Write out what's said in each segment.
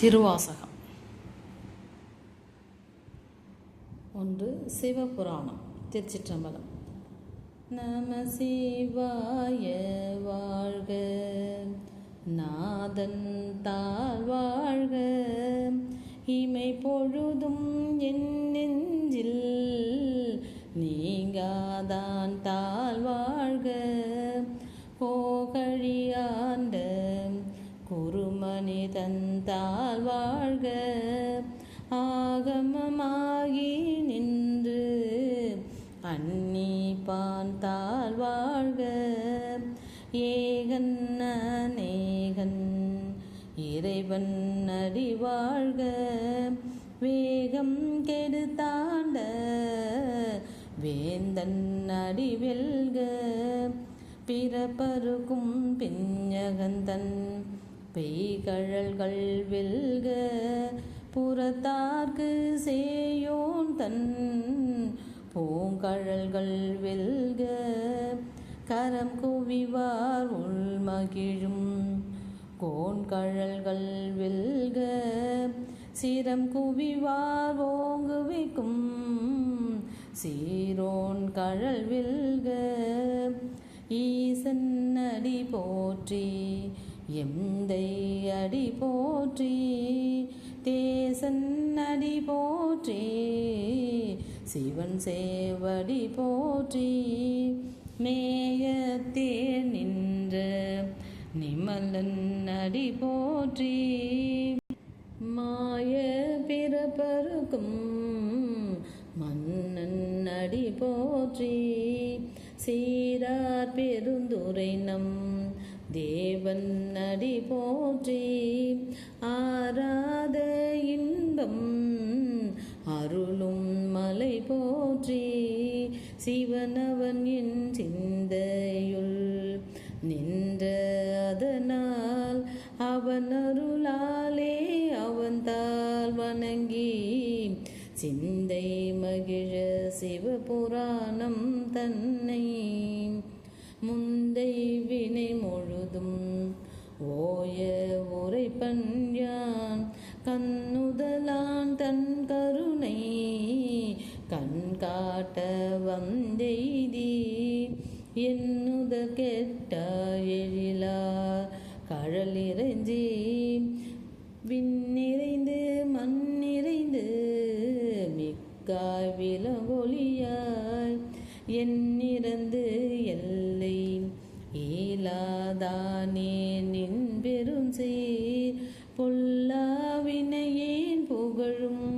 திருவாசகம். ஒன்று சிவபுராணம் திருச்சிற்றம்பலம். நம சிவாய வாழ்க நாதன் தாழ் வாழ்க இமை பொழுதும் என் வாழ்வால் வாழ்க. ஏகன் அநேகன் இறைவன் அடி வாழ்க. வேகம் கெடுத்தாண்ட வேந்தன் அடி வெல்க. பிறப்பருக்கும் பிஞ்சகந்தன் பெய்கழல்கள் வெல்க. புறத்தார்க்கு சேயோன் தன் பூங்கழல்கள் வெல்க கரம் குவிவார் உள் மகிழும் கோண்கழல்கள் வெல்க சிரம் குவிவார் ஓங்குவிக்கும். சீரோன் கழல் வெல்க ஈசன் அடி போற்றி எந்தை அடி போற்றி தேசன் அடி போற்றி. சிவன் சேவடி போற்றி மேயத்தே நின்ற நிமலன் அடி போற்றி. மாய பிறப்பருக்கும் மன்னன் அடி போற்றி. சீரார் பெருந்துரை நம் தேவன் அடி போற்றி. ஆராத இன்பம் அருளும் மலை போற்றி சிவனவன் என் சிந்தையுள் நின்ற அதனால் அவன் அருளாலே அவன் தாள் வணங்கி சிந்தை மகிழ சிவபுராணம் தன்னை முந்தை வினை முழுதும் ஓய உரை யான் கண்ணு காட்ட வந்தெய்தி என்னுத கெட்ட எழிலா கழலிறைஞ்சி. விண்ணிறைந்து மண்ணிறைந்து மிக்காய் விலங்கொழியாய். என்னிறந்து எல்லை ஈலாதானே நின் பெரும் சீர் பொல்லாவினையேன் புகழும்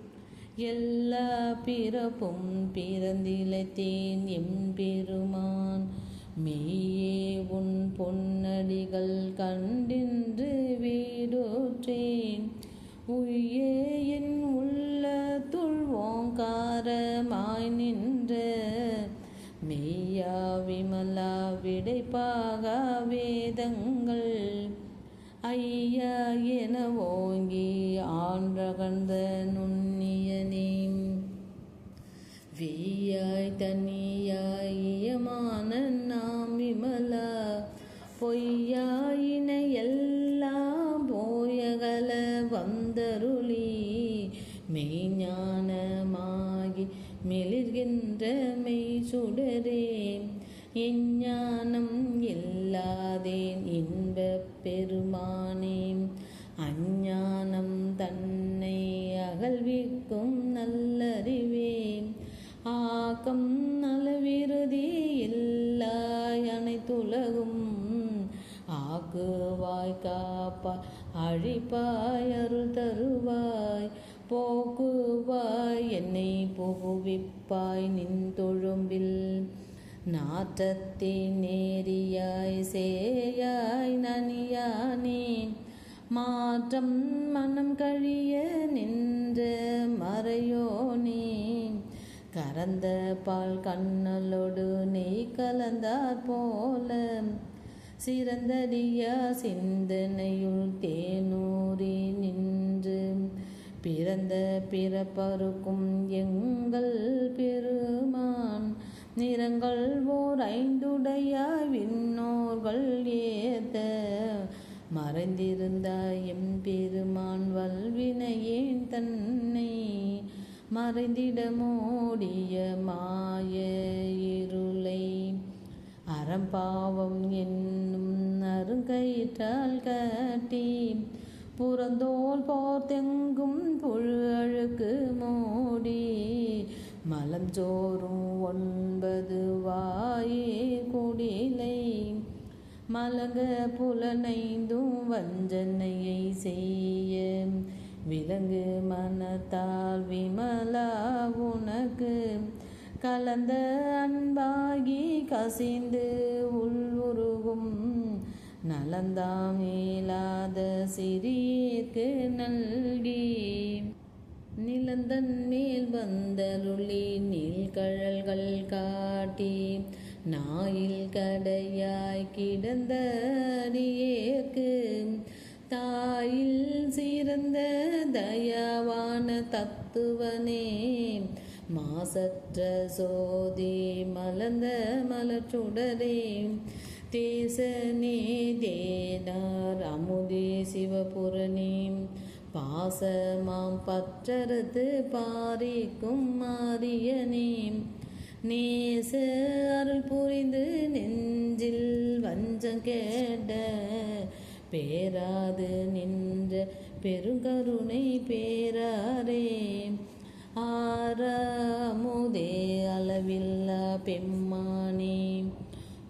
எல்லா பிறப்பும் பிறந்திலத்தேன் எம்பெருமான். மெய்யே உன் பொன்னடிகள் கண்டின்று வீடோற்றேன். உயே வீயாய் தனியாய் இயமான நாம் விமலா. பொய்யாயின எல்லாம் போயகல வந்தருளி. மெய்ஞானமாகி மெளிர்கின்ற மெய் சுடரே எஞ்ஞானம் காப்பாய் அழிப்பாய் அருள் தருவாய் போக்குவாய் என்னை புகுவிப்பாய் நின் தொழும்பில். நாற்றத்தின் நேரியாய் சேயாய் நனியானே. மாற்றம் மனம் கழிய நின்ற மறையோனே கரந்த பால் கண்ணலோடு நெய் கலந்தார் போல. சிறந்தடியா சிந்தனையுள் தேனூரி நின்று பிறந்த பிறப்பருக்கும் எங்கள் பெருமான். நிறங்கள் ஓர் ஐந்துடைய விண்ணோர்கள் ஏத்த. மறைந்திருந்தாய் எம்பெருமான் வல்வினையேன் தன்னை மறைந்திடமோடிய மாய. அறம்பாவம் என்னும் அருங்கயிற்றால் கட்டி புறந்தோல் போர்த்தெங்கும் புழு அழுக்கு மூடி மலஞ்சோறும் ஒன்பது வாயே குடிலை. மலக புலனைந்தும் வஞ்சனையை செய்ய. விலங்கு மனத்தால் விமலா உனக்கு. கலந்த அன்பாகி கசிந்து உள்வுருகும் நலந்தாம் இயலாத சிறியேற்கு நல்கி. நிலந்தன் மேல் வந்தருளி நீள்கழல்கள் காட்டி நாயில் கடையாய் கிடந்த அடியேற்கு. தாயில் சிறந்த தயாவான தத்துவனே மாசற்ற சோதி மலர்ந்த மலச்சுடரே தேசனே தேனார் அமுதே சிவபுரணி. பாசமாம் பற்றறுத்து பாரிக்கும் மாரியனே. நேச அருள் புரிந்து நெஞ்சில் வஞ்சம் கேட பேராது நின்ற பெருங்கருணை பேராரே. ஆரமுதே அளவில்ல பெம்மானே.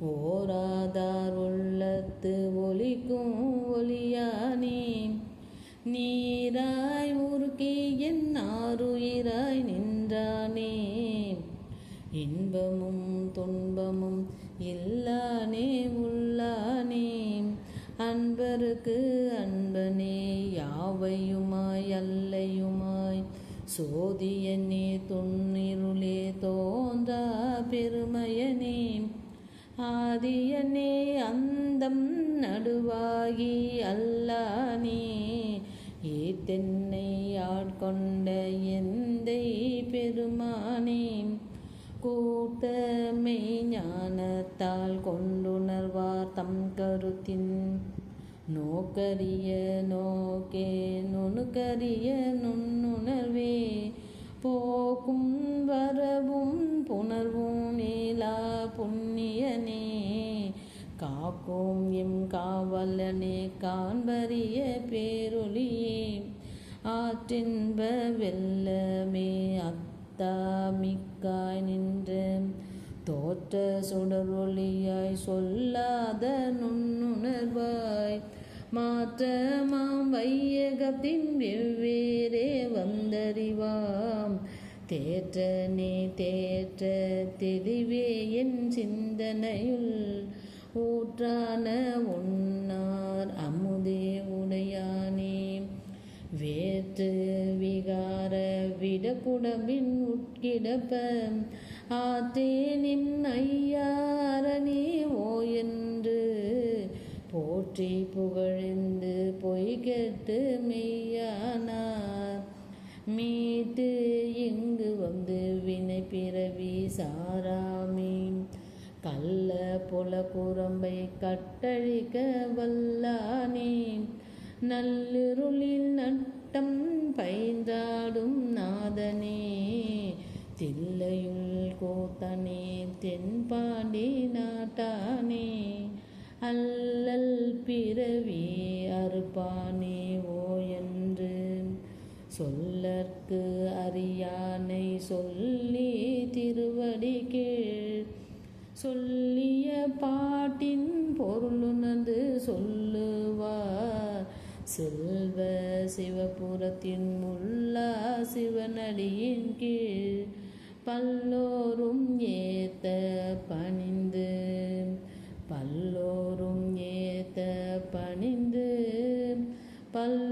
ஓராதார் உள்ளத்து ஒலிக்கும் ஒலியானே. நீராய் உருக்கி என் ஆறுயிராய் நின்றானே. இன்பமும் துன்பமும் இல்லானே உள்ளானே. அன்பருக்கு அன்பனே யாவையும் சோதியனே துன்னிருளே தோன்றா பெருமையனே. ஆதியனே அந்தம் நடுவாகி அல்லானே ஈத்தென்னை ஆட்கொண்ட எந்தை பெருமானே. கூட்டமை ஞானத்தால் கொண்டுணர்வார் தம் கருத்தின் நோக்கரிய நோக்கே நுணுக்கரிய நுண்ணுணர்வே. போக்கும் வரவும் புணர்வும் நீலா புண்ணியனே. காக்கும் எம் காவலனே காண்பரிய பேரொளியே ஆற்றின்ப வெல்லமே அத்தாமிக்காய் நின்ற தோற்ற சுடரொளியாய் சொல்லாத நுண்ணுணர்வாய். மாற்றமாம் வையகத்தின் வெவ்வேறே வந்தறிவாம். தேற்ற நீ தேற்ற தெளிவே என் சிந்தனையுள். ஊற்றான உன்னார் அமுதே உடையானே. வேற்று விகார விடக்குடம்பின் உட்கிடப்ப ஆத்தேனின் ஐயாரனே ஓ என்று போற்றி புகழ்ந்து பொய்கெட்டு மெய்யானார். மீட்டு இங்கு வந்து வினை பிறவி சாராமே. கல்ல புல குரம்பை கட்டழிக்க வல்லானே. நல்லிருளில் நட்டம் பைந்தாடும் நாதனே. தில்லையுள் கோத்தனே தென்பாண்டி நாட்டானே அல்லல் பிறவி அறுப்பானே ஓ என்று சொல்லற்கு அறியானை சொல்லி திருவடி கீழ் சொல்லிய பாட்டின் பொருளுணர்ந்து சொல்லுவார். செல்வ சிவபுரத்தின் முல்லா சிவனடியின் கீழ். பல்லோரும் ஏத்த பணிந்து பல்லோரும் ஏத்த பணிந்து பல்லோரும்